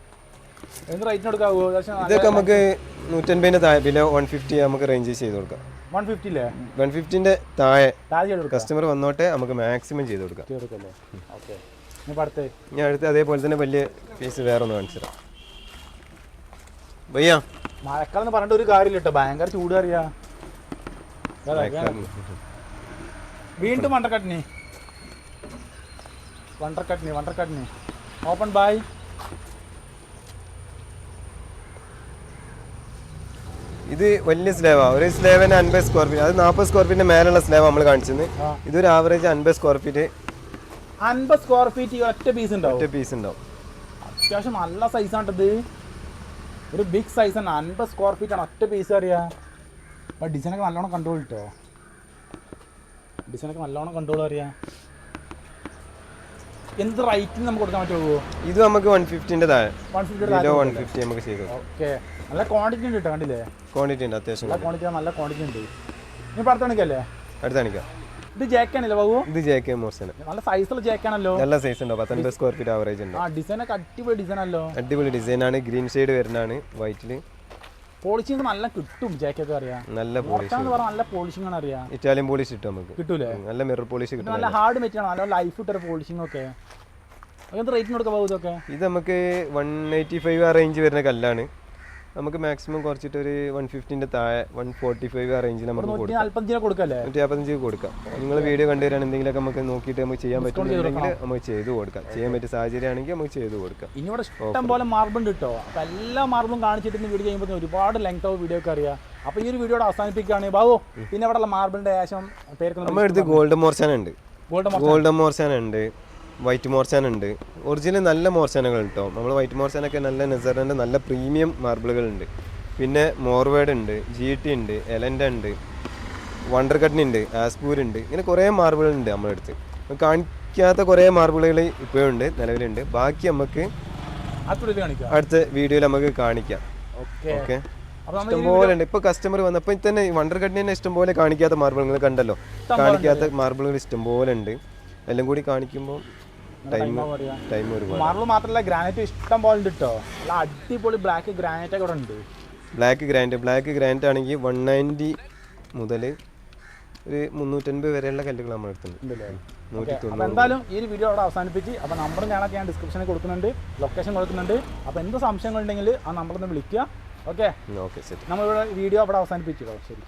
ഇതൊക്കെ നമുക്ക് നൂറ്റൻപതിന്റെ താഴെ വില വൺ ഫിഫ്റ്റി നമുക്ക് റേഞ്ച് ചെയ്ത് കൊടുക്കാം. വൺ ഫിഫ്റ്റി അല്ലേ വൺ ഫിഫ്റ്റിന്റെ താഴെ കസ്റ്റമർ വന്നോട്ടെ നമുക്ക് മാക്സിമം ചെയ്ത് കൊടുക്കാം. ചെയ്തു കൊടുക്കല്ലേ ഓക്കേ ഇനി അടുത്ത്. ഞാൻ അടുത്ത് അതേപോലെ തന്നെ വലിയ പീസ് വേറെ ഒന്ന് കാണിച്ചു തരാം. ഭയ്യാ മഴക്കാലം എന്ന് പറഞ്ഞിട്ട് ഒരു കാര്യമില്ല കേട്ടോ. ഭയങ്കര ചൂട് അറിയാ. വീണ്ടും വണ്ടർ വണ്ടർ കട്നി വണ്ടർ കട്നി ഓപ്പൺ ബൈ ഇത് വലിയ സ്ലേവാ. ഒരു സ്ലേവിന് അൻപത് സ്ക്വയർ ഫീറ്റ് അത് നാൽപ്പത് സ്ക്വയർ ഫീറ്റിന്റെ മേലുള്ള സ്ലേവ് നമ്മൾ കാണിച്ചത്. ഇതൊരു ആവറേജ് അൻപത് സ്ക്വയർ ഫീറ്റ് അൻപത് സ്ക്വയർ ഫീറ്റ് ഒറ്റ പീസ് ഉണ്ടാവും. ഒറ്റ പീസ് ഉണ്ടാവും. അത്യാവശ്യം നല്ല സൈസാണിത് ഒരു ബിഗ് സൈസ് ആണ്. അൻപത് സ്ക്വയർ ഫീറ്റ് ആണ് ഒറ്റ പീസ് അറിയാ. ഡിസൈനൊക്കെ നല്ലോണം കൺട്രോൾ കിട്ടോ ഡിസൈനൊക്കെ നല്ലോണം കൺട്രോൾ അറിയാ. എന്ത് റേറ്റിന് നമുക്ക് കൊടുക്കാൻ പറ്റുമോ ഇത് നമുക്ക് വൺ ഫിഫ്റ്റിന്റെ താഴെ. വൺ ഫിഫ്റ്റി നമുക്ക് ചെയ്തു ഓക്കെ നല്ല ക്വാണ്ടിറ്റി ഉണ്ട് കേട്ടോ കണ്ടില്ലേ? ക്വാണ്ടിറ്റി ഉണ്ട് അത്യാവശ്യം നല്ല ക്വാണ്ടിറ്റി നല്ല ക്വാണ്ടിറ്റി ഉണ്ട്. ഇനി അടുത്ത അടുത്തണിക്കാം ഇത് ജാക്കാണല്ലേ ബാബു? ഇത് ജെ മോസൻ നല്ല സൈസുള്ള ജാക്കാണല്ലോ നല്ല സൈസ് ഉണ്ട്? പത്തൊൻപത് സ്ക്വയർ ഫീറ്റ് ആവറേജ് ഉണ്ട്. ആ ഡിസൈനൊക്കെ അടിപൊളി ഡിസൈൻ ആണല്ലോ. അടിപൊളി ഡിസൈനാണ് ഗ്രീൻ ഷെയ്ഡ് വരുന്നതാണ്. വൈറ്റിൽ പോളിഷിങ് നല്ല കിട്ടും ജാക്കറ്റ് അറിയാം. നല്ല പോളിഷ് എന്ന് പറഞ്ഞാൽ നല്ല പോളിഷിംഗ് ആണ് അറിയാം. ഇറ്റാലിയൻ പോളിഷ് കിട്ടും നമുക്ക്. കിട്ടൂലേ? നല്ല മിറർ പോളിഷ് കിട്ടും നല്ല ഹാർഡ് മെറ്റീരിയൽ നല്ല ലൈഫ് ഇട്ടൊരു പോളിഷിംഗ് ഒക്കെ. അങ്ങനത്തെ റേറ്റിന് കൊടുക്കാൻ പോകും ഇതൊക്കെ? ഇത് നമുക്ക് വൺ എയ്റ്റി ഫൈവ് ആ റേഞ്ച് വരുന്ന കല്ലാണ്. നമുക്ക് മാക്സിമം കുറച്ചിട്ട് ഒരു വൺ ഫിഫ്റ്റിന്റെ താഴെ വൺ ഫോർട്ടി ഫൈവ് ആ റേഞ്ചിൽ നമുക്ക് കൊടുക്കാം. കൊടുക്കാം. നിങ്ങൾ വീഡിയോ കണ്ടുവരാൻ എന്തെങ്കിലുമൊക്കെ നമുക്ക് നോക്കിയിട്ട് നമുക്ക് ചെയ്യാൻ പറ്റുന്നുണ്ടെങ്കിൽ നമുക്ക് ചെയ്തു കൊടുക്കാം. ചെയ്യാൻ പറ്റിയ സാഹചര്യം ആണെങ്കിൽ നമുക്ക് ചെയ്തു കൊടുക്കാം. ഇനി ഇവിടെ ഇഷ്ടം പോലെ മാർബിൾ കിട്ടോ അപ്പോൾ എല്ലാ മാർബിളും കാണിച്ചിട്ട് വീഡിയോ ചെയ്യുമ്പോൾ ഒരുപാട് ലെങ്ത് ആവും വീഡിയോ ഒക്കെ അറിയാം. അപ്പോൾ ഈ ഒരു വീഡിയോ അവസാനിപ്പിക്കുകയാണ് ബാബു പിന്നെ ഇവിടെ മാർബിളിന്റെ ശേഷം നമ്മൾ നമ്മുടെ അടുത്ത് ഗോൾഡൻ മോർച്ചാനുണ്ട് ഗോൾഡ് ഉണ്ട്. വൈറ്റ് മോർച്ചാന ഉണ്ട്. ഒറിജിനൽ നല്ല മോർച്ചാനകൾ കേട്ടോ നമ്മൾ വൈറ്റ് മോർച്ചാനൊക്കെ നല്ല നെസറിന്റെ നല്ല പ്രീമിയം മാർബിളുകൾ ഉണ്ട് പിന്നെ മോർവേഡ് ഉണ്ട് ജി ടി ഉണ്ട് എലന്റെ ഉണ്ട് വണ്ടർ കട്ടിനുണ്ട് ആസ്പൂർ ഉണ്ട് ഇങ്ങനെ കുറേ മാർബിളുണ്ട് നമ്മുടെ അടുത്ത്. കാണിക്കാത്ത കുറേ മാർബിളുകൾ ഇപ്പോഴും ഉണ്ട് നിലവിലുണ്ട്. ബാക്കി നമുക്ക് അടുത്ത വീഡിയോയിൽ നമുക്ക് കാണിക്കാം. ഓക്കെ. ഇഷ്ടംപോലെ ഉണ്ട് ഇപ്പൊ കസ്റ്റമർ വന്നപ്പോ തന്നെ വണ്ടർ കട്ടിന് തന്നെ ഇഷ്ടംപോലെ കാണിക്കാത്ത മാർബിളുകൾ കണ്ടല്ലോ. കാണിക്കാത്ത മാർബിളുകൾ ഇഷ്ടംപോലെ ഉണ്ട്. എല്ലാം കൂടി കാണിക്കുമ്പോൾ ടൈം ഒരുപാട്. മാത്രമല്ല ഗ്രാനൈറ്റ് ഇഷ്ടം പോലെ ഉണ്ട് കേട്ടോ നല്ല അടിപൊളി ബ്ലാക്ക് ഗ്രാനൈറ്റ് ഒക്കെ ഉണ്ട്. ബ്ലാക്ക് ഗ്രാൻഡ് ബ്ലാക്ക് ഗ്രാൻഡ് ആണെങ്കിൽ വൺ നയന്റി മുതൽ ഒരു മുന്നൂറ്റൻപത് വരെയുള്ള കല്ലുകൾ നമ്മുടെ അടുത്തുണ്ട്. എന്തായാലും ഈ ഒരു വീഡിയോ അവിടെ അവസാനിപ്പിച്ച് അപ്പോൾ നമ്പറും ഞാനൊക്കെ ഞാൻ ഡിസ്ക്രിപ്ഷനിൽ കൊടുക്കുന്നുണ്ട് ലൊക്കേഷൻ കൊടുക്കുന്നുണ്ട്. അപ്പോൾ എന്ത് സംശയങ്ങളുണ്ടെങ്കിൽ ആ നമ്പറിൽ നിന്ന് വിളിക്കുക. ഓക്കെ ഓക്കെ ശരി നമ്മളിവിടെ വീഡിയോ അവിടെ അവസാനിപ്പിച്ചു. ശരി.